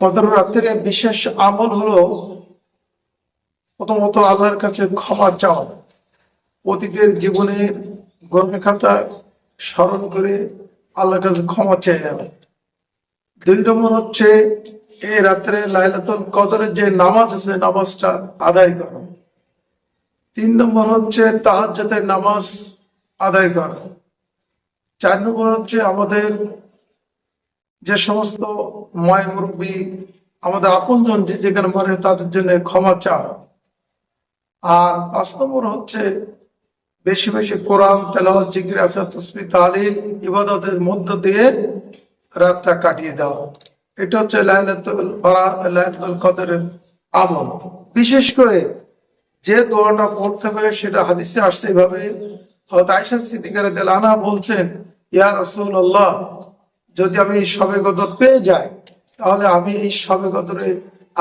কদর রাত্রে বিশেষ আমল হলো প্রথমত আল্লাহর কাছে ক্ষমা চাওয়া। অতীতের জীবনে গর্বে খাতা স্মরণ করে আল্লাহর কাছে ক্ষমা চেয়ে যাবে দুই নম্বর হচ্ছে এই রাত্রে লাইলাতুল কদরের যে নামাজ আছে, নামাজটা আদায় করা। তিন নম্বর হচ্ছে তাহাজ্জতের নামাজ আদায় করা। চার নম্বর হচ্ছে আমাদের যে সমস্ত ময় মুরব্বী আমাদের আপনজন যে যেখানে মারে তাদের জন্য ক্ষমা চাওয়া আর পাঁচ নম্বর হচ্ছে বেশি বেশি কোরআন, তেলাওয়াত, জিকির তসবি তালিল, ইবাদতের মধ্য দিয়ে রাতটা কাটিয়ে দেওয়া এটা হচ্ছে লাইলাতুল লাইলাতুল কদরের আমল। বিশেষ করে যে দোয়াটা পড়তে হবে সেটা হাদিসে আসছে এভাবে। হয়তো আয়সা সিদ্দিকার দেলানা বলছেন, ইয়া রাসূলুল্লাহ যদি আমি সবে কদর পেয়ে যাই, তাহলে আমি এই সবে কদরে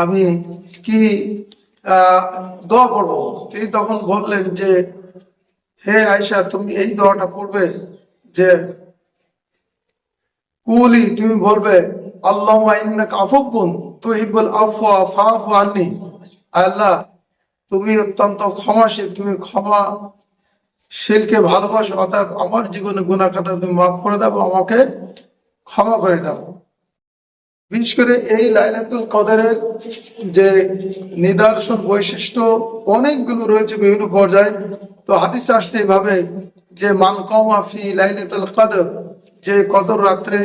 আমি কি দোয়া করব? তিনি তখন বললেন যে, হে আয়সা তুমি এই দোয়াটা পড়বে যে, কুলি, তুমি বলবে আল্লাহ আফুকুন তুহিব্বুল আফওয়া ফাফু আননি। আল্লাহ, তুমি অত্যন্ত ক্ষমাশীল, তুমি ক্ষমা শিলকে ভালোবাসো অর্থাৎ আমার জীবনে গুনাহ খাতা তুমি মাফ করে দেবো আমাকে ক্ষমা করে দাও। বিশেষ করে এই লাইলাতুল কদরের যে নিদর্শন বৈশিষ্ট্য অনেকগুলো রয়েছে বিভিন্ন পর্যায়ে। তো হাদিস আসছে এভাবে যে, মান লাইলাতুল কদর যে কদর রাত্রে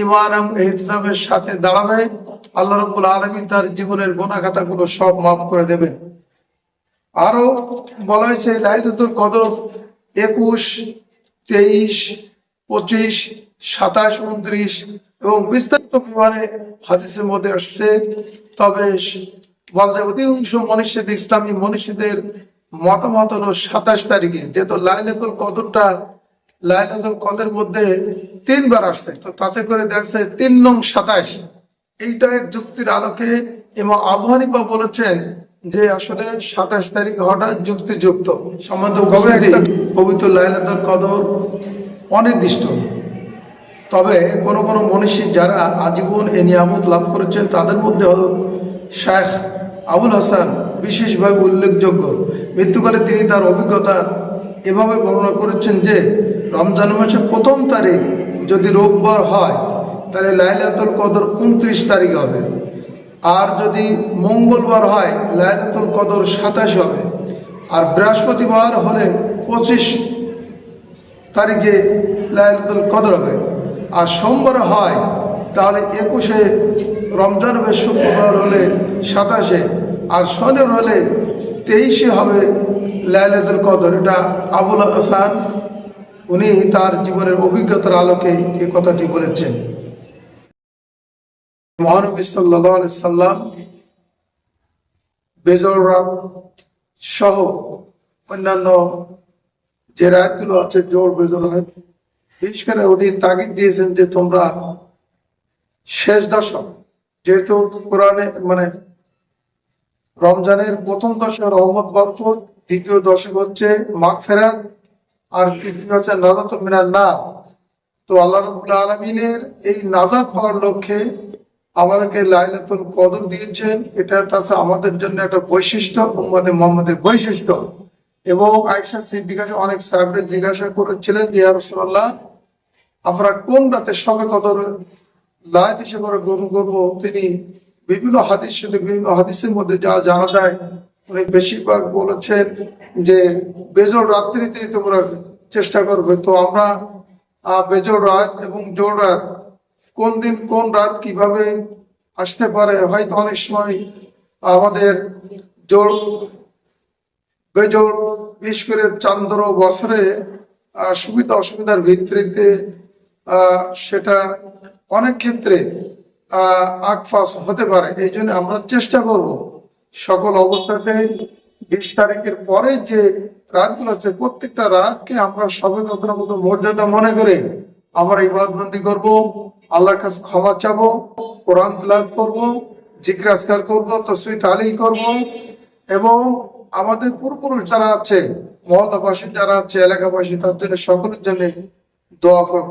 ইমান এবং ইহতিসাবের সাথে দাঁড়াবে, আল্লাহ রাব্বুল আলামিন তার জীবনের গুনাহ খাতাগুলো সব মাফ করে দেবেন। আরও বলা হয়েছে, লাইলাতুল কদর একুশ, তেইশ, পঁচিশ সাতাশ, উনত্রিশ এবং বিস্তারিত বিমানে হাদিসের মধ্যে আসছে, তবে বলা যায় অধিকাংশ মনীষীদ ইসলামী মনীষীদের মতামত হলো সাতাশ তারিখে, যেহেতু লাইলাতুল কদরটা, লাইলাতুল কদের মধ্যে তিনবার আসছে, তো তাতে করে দেখছে তিন নং সাতাশ। এইটা যুক্তির আলোকে এবং আবহানিবা বলেছেন যে আসলে সাতাশ তারিখ হঠাৎ যুক্তিযুক্ত। সম্বন্ধ পবিত্র লাইলাতুল কদর অনির্দিষ্ট। তবে কোন কোন মনীষী যারা আজীবন এ নিয়ামত লাভ করেছেন, তাদের মধ্যে হল শেখ আবুল হাসান, বিশেষভাবে উল্লেখযোগ্য। মৃত্যুকালে তিনি তার অভিজ্ঞতা এভাবে বর্ণনা করেছেন যে, রমজান মাসের প্রথম তারিখ যদি রোববার হয়, তাহলে লাইলাতুল কদর উনত্রিশ তারিখ হবে। আর যদি মঙ্গলবার হয়, লাইলাতুল কদর সাতাশ হবে। আর বৃহস্পতিবার হলে পঁচিশ তারিখে লাইলাতুল কদর হবে। আর সোমবার হয়, তাহলে একুশে রমজান হবে, শুক্রবার হলে সাতাশে, আর শনিবার হলে তেইশে হবে লাইলাতুল কদর। এটা আবুল হাসান, উনি তার জীবনের অভিজ্ঞতার আলোকে এই কথাটি বলেছেন। মহানবী সাল্লাহ সাল্লাম বেজর রাত সহ অন্যান্য যে রায়তগুলো আছে জোর বেজর রাত বিশেষ করে উনি তাগিদ দিয়েছেন যে তোমরা শেষ দশক, যেহেতু কোরআনে মানে রমজানের প্রথম দশক রহমত, বরকত, দ্বিতীয় দশক হচ্ছে মাঘ ফেরাত আর তৃতীয় হচ্ছে নাজাত মিনার না তো আল্লাহ রবুল্লা আলমিনের এই নাজাত পাওয়ার লক্ষ্যে আমাদেরকে লাইলাতুল কদর দিয়েছেন। এটা হচ্ছে আমাদের জন্য একটা বৈশিষ্ট্য উম্মাদে মোহাম্মদের বৈশিষ্ট্য। এবং আয়সা সিদ্দিকা অনেক সাহেবরা জিজ্ঞাসা করেছিলেন যে রাসূলুল্লাহ আমরা কোন রাতে সবে কদর লাইত হিসেবে আমরা গ্রহণ করব? তিনি বিভিন্ন হাদিস বিভিন্ন হাদিসের মধ্যে যা জানা যায়, উনি বেশিরভাগ বলেছেন যে বেজোর রাত্রিতে তোমরা চেষ্টা করবে তো আমরা বেজোর রাত এবং জোর রাত, কোন দিন কোন রাত কীভাবে আসতে পারে? হয়তো অনেক সময় আমাদের জোর বেজোর বিশেষ করে চান্দ্র বছরে সুবিধা অসুবিধার ভিত্তিতে সেটা অনেক ক্ষেত্রে আকফাস হতে পারে। এই জন্য আমরা চেষ্টা করব সকল অবস্থাতে বিশ তারিখের পরে যে রাতগুলো আছে, প্রত্যেকটা রাতকে আমরা সবে কখনো মতো মর্যাদা মনে করে আমরা ইবাদবন্দি করব, আল্লাহর কাছে ক্ষমা চাবো, কোরআন তিলাওয়াত করব জিজ্ঞাসকার করব তসবি তালিল করব এবং আমাদের পূর্বপুরুষ যারা আছে, মহল্লাবাসী যারা আছে, এলাকাবাসী তার জন্য সকলের জন্য দোয়া করব।